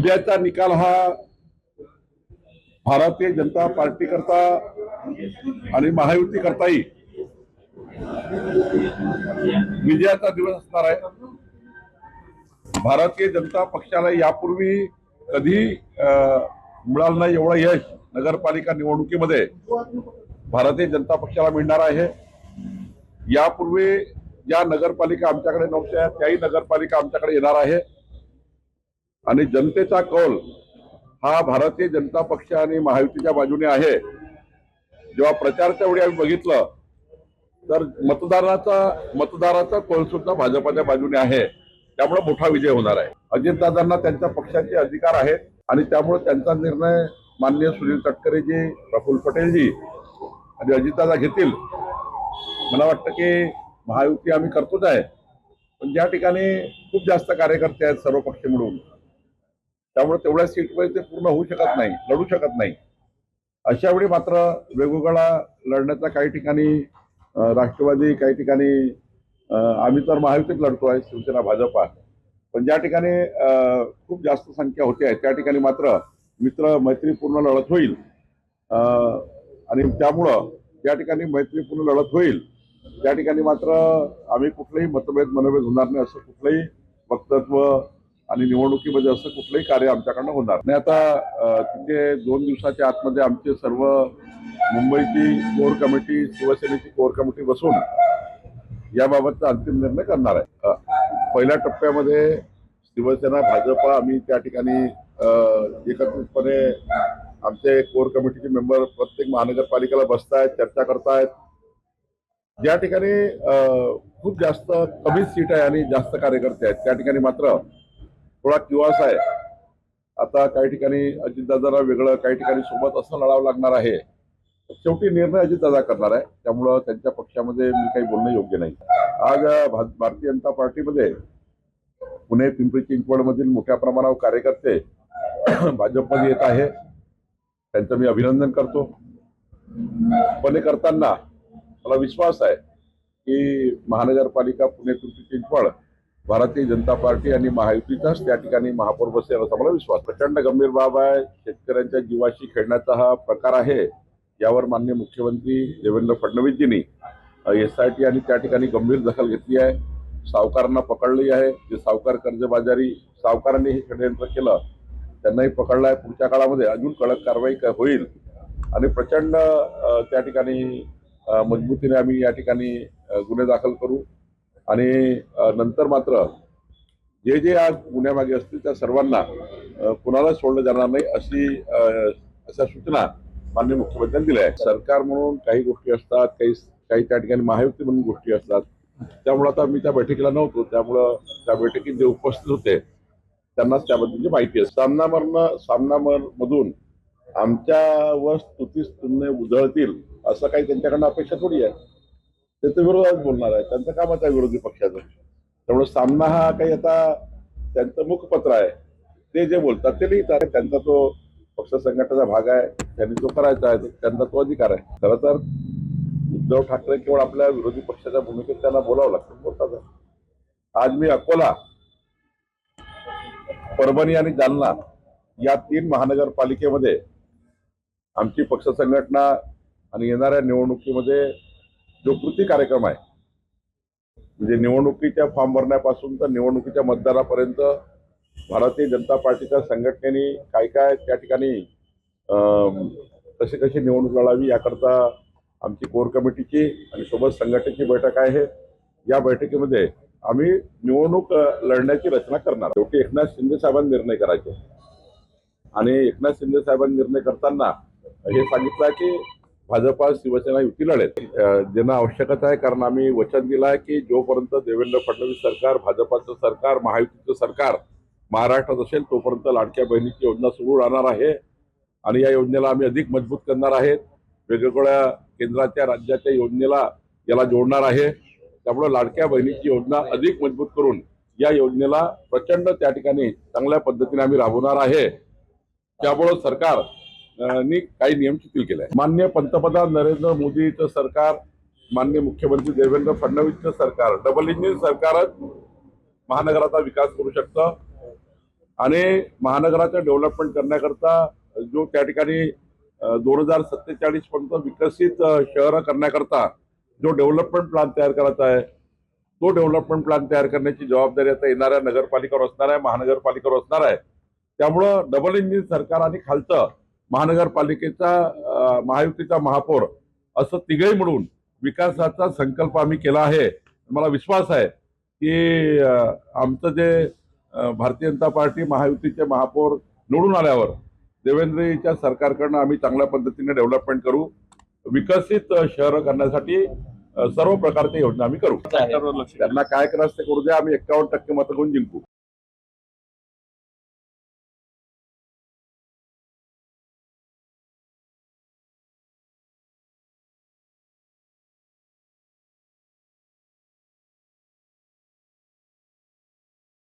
उद्याचा निकाल हा भारतीय जनता पार्टी करता आणि महायुती करताही विजयाचा दिवस असणार आहे. भारतीय जनता पक्षाला यापूर्वी कधी मिळालं नाही एवढं यश नगरपालिका निवडणुकीमध्ये भारतीय जनता पक्षाला मिळणार आहे. यापूर्वी ज्या नगरपालिका आमच्याकडे नव्हत्या त्याही नगरपालिका आमच्याकडे येणार आहे. आणि जनतेचा कौल हा भारतीय जनता पक्ष आणि महायुतीच्या बाजूने आहे. जेव्हा प्रचारच्या वेळी आम्ही बघितलं तर मतदाराचा मतदाराचा कौल सुद्धा भाजपाच्या बाजूने आहे. त्यामुळे मोठा विजय होणार आहे. अजितदादांना त्यांच्या पक्षाचे अधिकार आहेत आणि त्यामुळे त्यांचा निर्णय माननीय सुनील तटकरेजी प्रफुल्ल पटेलजी आणि अजितदादा घेतील. मला वाटतं की महायुती आम्ही करतोच आहे. पण ज्या ठिकाणी खूप जास्त कार्यकर्ते आहेत सर्व पक्ष मिळून त्यामुळे तेवढ्या सीटमध्ये ते पूर्ण होऊ शकत नाही लढू शकत नाही. अशा वेळी मात्र वेगवेगळा लढण्याचा काही ठिकाणी राष्ट्रवादी काही ठिकाणी आम्ही तर महायुतीत लढतो आहे शिवसेना भाजपा. पण ज्या ठिकाणी खूप जास्त संख्या होते आहे त्या ठिकाणी मात्र मित्र मैत्रीपूर्ण लढत होईल. आणि त्यामुळं ज्या ठिकाणी मैत्रीपूर्ण लढत होईल त्या ठिकाणी मात्र आम्ही कुठलेही मतभेद मनभेद होणार नाही असं कुठलंही वक्तत्व आणि निवडणुकीमध्ये असं कुठलंही कार्य आमच्याकडनं होणार नाही. आता तिथे दोन दिवसाच्या आतमध्ये आमचे सर्व मुंबईची कोर कमिटी शिवसेनेची कोर कमिटी बसून याबाबतचा अंतिम निर्णय करणार आहे. पहिल्या टप्प्यामध्ये शिवसेना भाजपा आम्ही त्या ठिकाणी एकत्रितपणे आमचे कोर कमिटीचे मेंबर प्रत्येक महानगरपालिकेला बसतायत चर्चा करतायत. ज्या ठिकाणी खूप जास्त कमी सीट आहे आणि जास्त कार्यकर्ते आहेत त्या ठिकाणी मात्र थोडा किवास आहे. आता काही ठिकाणी अजितदादाला वेगळं काही ठिकाणी सोबत असं लढावं लागणार आहे. शेवटी निर्णय अजितदादा करणार आहे. त्यामुळं त्यांच्या पक्षामध्ये मी काही बोलणं योग्य नाही. आज भा- भारतीय जनता पार्टीमध्ये पुणे पिंपरी चिंचवडमधील मोठ्या प्रमाणावर कार्यकर्ते भाजपमध्ये येत आहे. त्यांचं मी अभिनंदन करतो. पण हे करताना मला विश्वास आहे की महानगरपालिका पुणे पिंपरी चिंचवड भारतीय जनता पार्टी आणि महायुतीचाच त्या ठिकाणी महापौर बसेल असा मला विश्वास. प्रचंड गंभीर बाब आहे. शेतकऱ्यांच्या जीवाशी खेळण्याचा हा प्रकार आहे. यावर माननीय मुख्यमंत्री देवेंद्र फडणवीसजींनी एस आय टी आणि त्या ठिकाणी गंभीर दखल घेतली आहे. सावकारांना पकडली आहे. जे सावकार कर्जबाजारी सावकारांनी हे षडयंत्र केलं त्यांनाही पकडलं आहे. पुढच्या काळामध्ये अजून कडक कारवाई होईल. आणि प्रचंड त्या ठिकाणी मजबूतीने आम्ही या ठिकाणी गुन्हे दाखल करू. आणि नंतर मात्र जे जे आज गुन्ह्यामागे असतील त्या सर्वांना कुणाला सोडलं जाणार नाही अशी अशा सूचना माननीय मुख्यमंत्र्यांनी दिल्या आहेत. सरकार म्हणून काही गोष्टी असतात काही काही त्या ठिकाणी महायुक्ती म्हणून गोष्टी असतात. त्यामुळं आता मी त्या बैठकीला नव्हतो. त्यामुळं त्या बैठकीत जे उपस्थित होते त्यांनाच त्याबद्दलची माहिती आहे. सामना सामनामर सामना मर- मधून आमच्यावर स्तुती स्तुन्य उधळतील असं काही त्यांच्याकडनं अपेक्षा थोडी आहे. त्याच्या विरोधात बोलणार आहे त्यांचं कामच आहे विरोधी पक्षाचं. त्यामुळे सामना हा काही आता त्यांचं मुखपत्र आहे. ते जे बोलतात ते लिहितात. त्यांचा तो पक्ष संघटनेचा भाग आहे. त्यांनी जो करायचा आहे त्यांचा तो अधिकार आहे. खरं तर उद्धव ठाकरे केवळ आपल्या विरोधी पक्षाच्या भूमिकेत त्यांना बोलावं लागतं. बोलतात. आज मी अकोला परभणी आणि जालना या तीन महानगरपालिकेमध्ये आमची पक्ष संघटना आणि येणाऱ्या निवडणुकीमध्ये जो कृती कार्यक्रम आहे म्हणजे निवडणुकीच्या फॉर्म भरण्यापासून तर निवडणुकीच्या मतदारापर्यंत भारतीय जनता पार्टीच्या संघटनेने काय काय त्या ठिकाणी कशी कशी निवडणूक लढावी याकरता आमची कोर कमिटीची आणि सोबत संघटनेची बैठक आहे. या बैठकीमध्ये आम्ही निवडणूक लढण्याची रचना करणार. शेवटी एकनाथ शिंदे साहेबांनी निर्णय करायचे. आणि एकनाथ शिंदे साहेबांनी निर्णय करताना हे सांगितलं की भाजपा शिवसेना युती लढेल. ज्यांना देणं आवश्यकच आहे कारण आम्ही वचन दिलं आहे की जोपर्यंत देवेंद्र फडणवीस सरकार भाजपाचं सरकार महायुतीचं सरकार महाराष्ट्रात असेल तोपर्यंत लाडक्या बहिणीची योजना सुरू राहणार आहे. आणि या योजनेला आम्ही अधिक मजबूत करणार आहेत वेगवेगळ्या केंद्राच्या राज्याच्या योजनेला याला जोडणार आहे. त्यामुळे लाडक्या बहिणीची योजना अधिक मजबूत करून या योजनेला प्रचंड त्या ठिकाणी चांगल्या पद्धतीने आम्ही राबवणार आहे. त्यामुळं सरकार नी काही नियम शिथिल केले आहे मान्य पंतप्रधान नरेंद्र मोदीचं सरकार मान्य मुख्यमंत्री देवेंद्र फडणवीसचं सरकार डबल इंजिन सरकारच महानगराचा विकास करू शकतं. आणि महानगराचं डेव्हलपमेंट करण्याकरता जो त्या ठिकाणी दोन हजार सत्तेचाळीस पर्यंत विकसित शहर शहरं करण्याकरता जो डेव्हलपमेंट प्लॅन तयार करायचा आहे तो डेव्हलपमेंट प्लॅन तयार करण्याची जबाबदारी आता येणाऱ्या नगरपालिकेवर असणार आहे महानगरपालिकेवर असणार आहे. त्यामुळं डबल इंजिन सरकार आणि खालचं महानगरपालिकेचा महायुतीचा महापौर असं तिघही मिळून विकासाचा संकल्प आम्ही केला आहे. मला विश्वास आहे की आमचं जे भारतीय जनता पार्टी महायुतीचे महापौर निवडून आल्यावर देवेंद्रजीच्या सरकारकडनं आम्ही चांगल्या पद्धतीने डेव्हलपमेंट करू विकसित शहरं करण्यासाठी सर्व प्रकारच्या योजना आम्ही करू. त्यांना काय करायचं ते करू द्या आम्ही एक्कावन्न टक्के मतं घेऊन जिंकू.